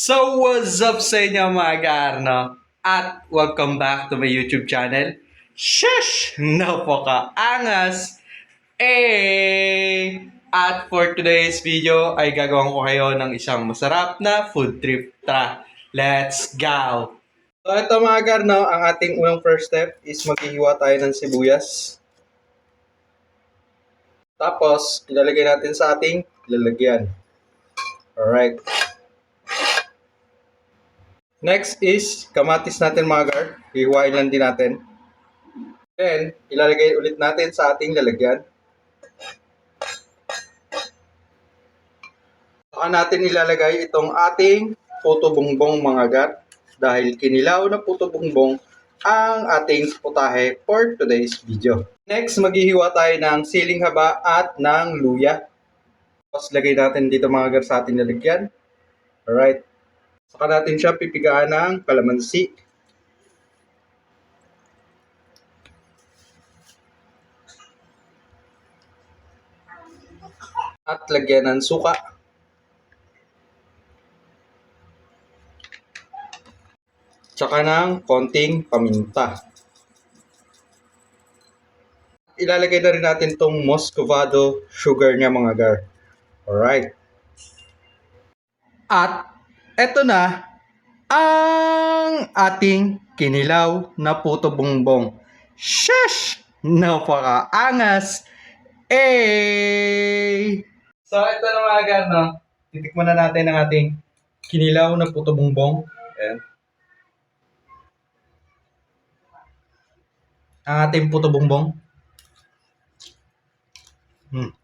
So, what's up sa inyo mga Garno? At welcome back to my YouTube channel. Shush! Napaka-angas! Eh! At for today's video ay gagawin ko kayo ng isang masarap na food trip. Tara, let's go! So ito mga Garno, ang ating unang first step is maghihiwa tayo ng sibuyas. Tapos, ilalagay natin sa ating lalagyan. Alright. Next is kamatis natin mga gar. Hihiwain lang din natin. Then, ilalagay ulit natin sa ating lalagyan. Saka natin ilalagay itong ating puto bongbong mga gar. Dahil kinilaw na puto bongbong ang ating putahe for today's video. Next, maghihiwa tayo ng siling haba at ng luya. Tapos lagay natin dito mga gar sa ating lalagyan. Alright. Saka natin siya pipigaan ng kalamansi. At lagyan ng suka. Tsaka ng konting paminta. Ilalagay na rin natin tong muscovado sugar niya mga gar. Alright. At eto na ang ating kinilaw na puto bongbong. Shush! Napaka-angas! Eh! So, ito na mga gan, no? Titikman na natin ang ating kinilaw na puto bongbong. Ayan. Ang ating puto bongbong. Hmm.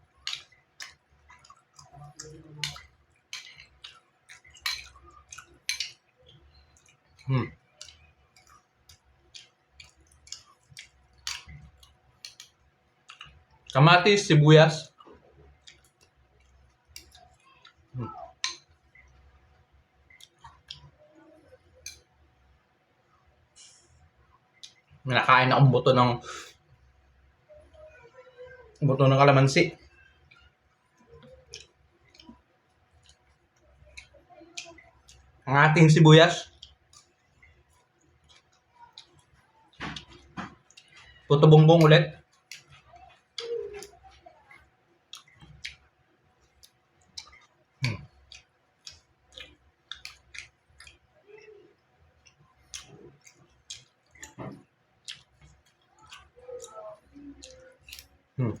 Hmm. Kamatis, sibuyas. Hmm. Nakain akong buto ng buto ng kalamansi. Ang ating sibuyas. Puto bongbong ulit. Hmm. Hmm.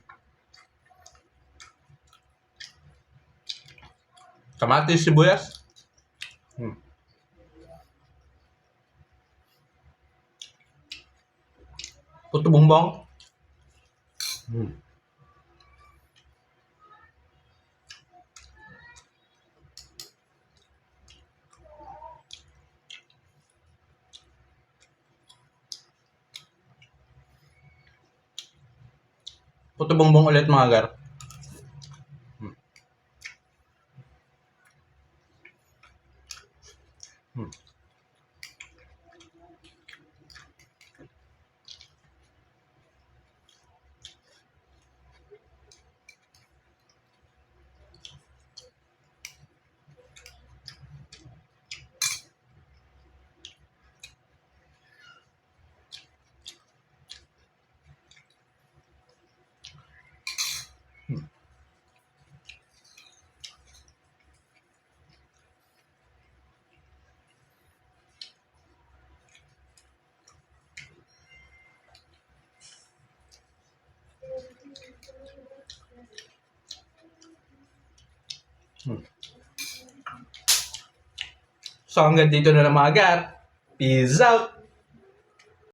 Kamatis, sibuyas. Puto bongbong. Hmm. Puto bongbong ulit mga gar. So hanggang dito na lang mga gar. Peace out!